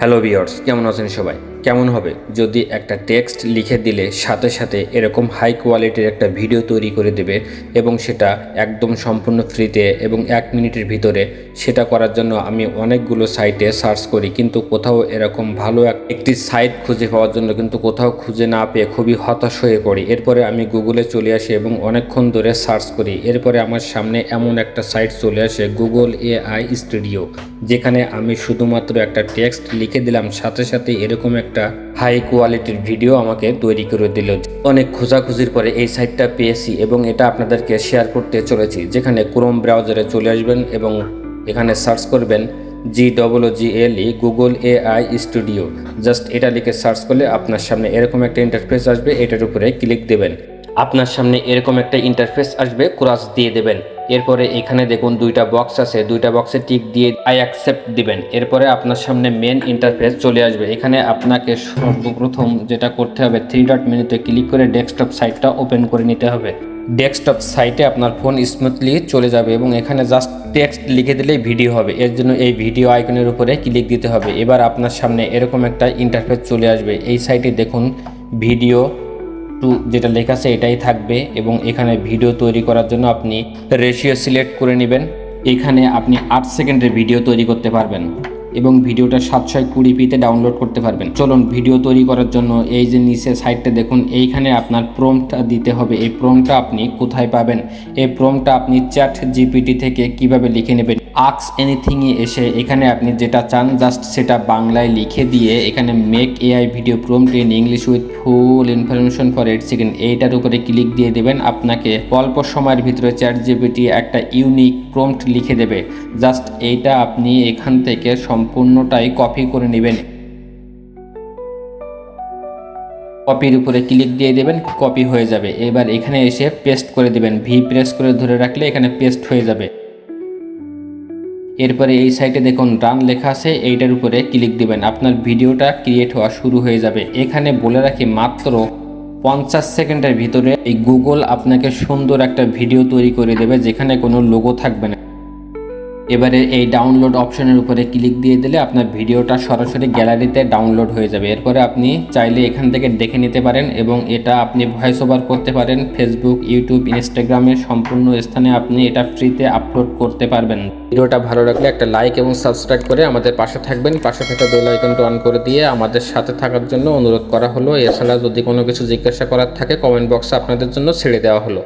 Hello বিয়ার্স কেমন আছেন সবাই? কেমন হবে? যদি একটা টেক্সট লিখে দিলে সাথে সাথে এরকম হাই কোয়ালিটির একটা ভিডিও তৈরি করে দেবে এবং সেটা একদম সম্পূর্ণ ফ্রিতে এবং এক মিনিটের ভিতরে সেটা করার জন্য আমি অনেকগুলো সাইটে সার্চ করি, কিন্তু কোথাও এরকম ভালো এক- একটি সাইট খুঁজে পাওয়ার জন্য কিন্তু কোথাও খুঁজে না পেয়ে খুবই হতাশ হয়ে পড়ি। এরপরে আমি গুগলে চলে আসি এবং অনেকক্ষণ ধরে সার্চ করি। এরপরে আমার সামনে এমন একটা সাইট চলে আসে, গুগল এআই স্টুডিও। যেখানে আমি শুধুমাত্র একটা টেক্সট লিখে দিলাম, সাথে সাথে এরকম একটা হাই কোয়ালিটির ভিডিও আমাকে তৈরি করে দিল। অনেক খোঁজাখুঁজির পরে এই সাইটটা পেয়েছি এবং এটা আপনাদেরকে শেয়ার করতে চলেছি, যেখানে ক্রোম ব্রাউজারে চলে আসবেন এবং এখানে সার্চ করবেন G double G L E Google A I studio just এটা লিখে সার্চ করলে আপনার সামনে এরকম একটা ইন্টারফেস আসবে, এটার উপরে ক্লিক দেবেন। আপনার সামনে এরকম একটা ইন্টারফেস আসবে ক্রাস দিয়ে দেবেন। এরপরে এখানে দেখুন দুইটা বক্স আছে। দুইটা বক্সে টিক দিয়ে আই অ্যাকসেপ্ট দিবেন। এরপরে আপনার সামনে মেন ইন্টারফেস চলে আসবে। এখানে আপনাকে সর্বপ্রথম যেটা করতে হবে থ্রি ডট মেনুতে ক্লিক করে ডেস্কটপ সাইটটা ওপেন করে নিতে হবে। ডেস্কটপ সাইটে আপনার ফোন স্মুথলি চলে যাবে এবং এখানে জাস্ট টেক্সট লিখে দিলেই ভিডিও হবে। এর জন্য এই ভিডিও আইকনের উপরে ক্লিক দিতে হবে। এবার আপনার সামনে এরকম একটা ইন্টারফেস চলে আসবে। এই সাইটে দেখুন ভিডিও টু যেটা লেখা আছে এটাই থাকবে এবং এখানে ভিডিও তৈরি করার জন্য আপনি রেশিও সিলেক্ট করে নেবেন। এখানে আপনি আট সেকেন্ডের ভিডিও তৈরি করতে পারবেন এবং ভিডিওটা সাতশো কুড়ি পিতে ডাউনলোড করতে পারবেন। চলুন ভিডিও তৈরি করার জন্য এই যে নিচে সাইটটা দেখুন, এইখানে আপনার প্রমটা দিতে হবে। এই প্রমটা আপনি কোথায় পাবেন? এই প্রমটা আপনি চ্যাট জিপিটি থেকে কীভাবে লিখে নেবেন? আক্স এনিথিংয়ে এসে এখানে আপনি যেটা চান জাস্ট সেটা বাংলায় লিখে দিয়ে এখানে make AI video prompt in English with full information for eight second এইটার উপরে ক্লিক দিয়ে দেবেন, আপনাকে অল্প সময়ের ভিতরে চ্যাট জিপিটি একটা ইউনিক প্রম্পট লিখে দেবে। জাস্ট এইটা আপনি এখান থেকে সম্পূর্ণটাই কপি করে নেবেন। কপির উপরে ক্লিক দিয়ে দেবেন কপি হয়ে যাবে। এবার এখানে এসে পেস্ট করে দেবেন। ভি প্রেস করে ধরে রাখলে এখানে পেস্ট হয়ে যাবে। এরপরে এই সাইটে দেখুন রান লেখা আছে, এইটার উপরে ক্লিক দিবেন। আপনার ভিডিওটা ক্রিয়েট হওয়া শুরু হয়ে যাবে। এখানে বলে রাখি মাত্র পঞ্চাশ সেকেন্ডের ভিতরে এই গুগল আপনাকে সুন্দর একটা ভিডিও তৈরি করে দেবে, যেখানে কোনো লোগো থাকবে না। এবারে এই ডাউনলোড অপশনের উপরে ক্লিক দিয়ে দিলে আপনার ভিডিওটা সরাসরি গ্যালারিতে ডাউনলোড হয়ে যাবে। এরপরে আপনি চাইলে এখান থেকে দেখে নিতে পারেন এবং এটা আপনি ভয়েস ওভার করতে পারেন। ফেসবুক ইউটিউব ইনস্টাগ্রামে সম্পূর্ণ স্থানে আপনি এটা ফ্রিতে আপলোড করতে পারবেন। ভিডিওটা ভালো লাগলে একটা লাইক এবং সাবস্ক্রাইব করে আমাদের পাশে থাকবেন। পাশে থাকা বেল আইকনটা অন করে দিয়ে আমাদের সাথে থাকার জন্য অনুরোধ করা হলো। এছাড়া যদি কোনো কিছু জিজ্ঞাসা করার থাকে কমেন্ট বক্সে আপনাদের জন্য ছেড়ে দেওয়া হলো।